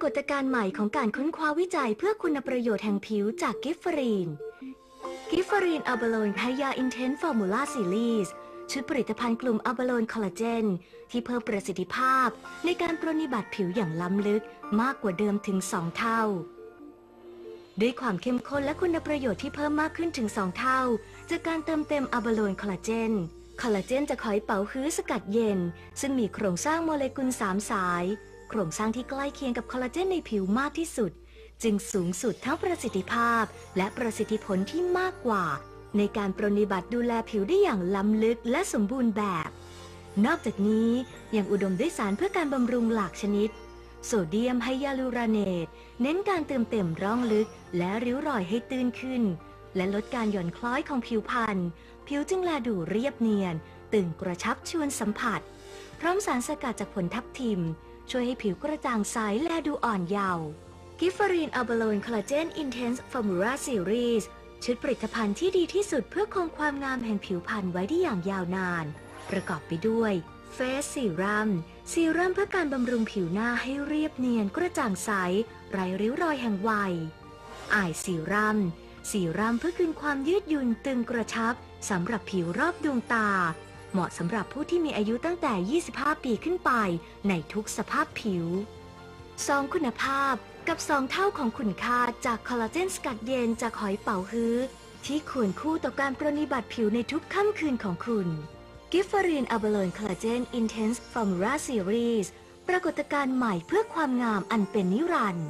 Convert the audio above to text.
ากฏการณ์ใหม่ของการค้นคว้าวิจัยเพื่อคุณประโยชน์แห่งผิวจากกิฟฟรีน กิฟฟรีนอัลบโลนไฮยาอินเทนฟอร์มูล่าซีรีส์ชุดผลิตภัณฑ์กลุ่มอัลบโลนคอลลาเจน ที่เพิ่มประสิทธิภาพ ในการปรนนิบัติผิวอย่างล้ำลึกมากกว่าเดิมถึง 2 เท่า ด้วยความเข้มข้นและคุณประโยชน์ที่เพิ่มมากขึ้นถึง 2 เท่า จากการเติมเต็มอะบโลนคอลลาเจนคอลลาเจนจะคอยเป่าฮื้อสกัดเย็น ซึ่งมีโครงสร้างโมเลกุล 3 สาย โครงสร้างที่ใกล้เคียงกับคอลลาเจนในผิวมากที่สุด จึงสูงสุดทั้งประสิทธิภาพ และประสิทธิผลที่มากกว่า ในการปรนนิบัติดูแลผิวได้อย่างล้ำลึกและสมบูรณ์แบบ นอกจากนี้ยังอุดมด้วยสารเพื่อการบำรุงหลากชนิด โซเดียมไฮยาลูรอเนต เน้นการเติมเต็มร่องลึก และริ้วรอยให้ตื้นขึ้น และลดการหย่อนคล้อยของผิวพรรณผิวจึงแลดูเรียบเนียน ตึงกระชับชวนสัมผัส พร้อมสารสกัดจากผลทับทิม ช่วยให้ผิวกระจ่างใสและดูอ่อนเยาว์กิฟฟรีนอัลบาโลนคอลลาเจนอินเทนส์ฟอร์มูราซีรีส์ชุดผลิตภัณฑ์ที่ดีที่สุดเพื่อคงความงามแห่งผิวพรรณไว้ได้อย่างยาวนาน ประกอบไปด้วยเฟสซีรัมซีรัมเพื่อการบำรุงผิวหน้าให้เรียบเนียนกระจ่างใส ไร้ริ้วรอยแห่งวัยอายซีรัมซีรัมเพื่อคืนความยืดหยุ่นตึงกระชับสำหรับผิวรอบดวงตา เหมาะสำหรับผู้ที่มีอายุตั้งแต่ 25 ปีขึ้นไปในทุกสภาพผิว 2 คุณภาพกับ 2 เท่าของคุณค่าจากคอลลาเจนสกัดเย็นจากหอยเป๋าฮื้อ ที่ควรคู่ต่อการปรนนิบัติผิวในทุกค่ำคืนของคุณ กิฟฟรีนอัลบาโลนคอลลาเจนอินเทนส์ฟอร์มูราซีรีส์ปรากฏการณ์ใหม่เพื่อความงามอันเป็นนิรันดร์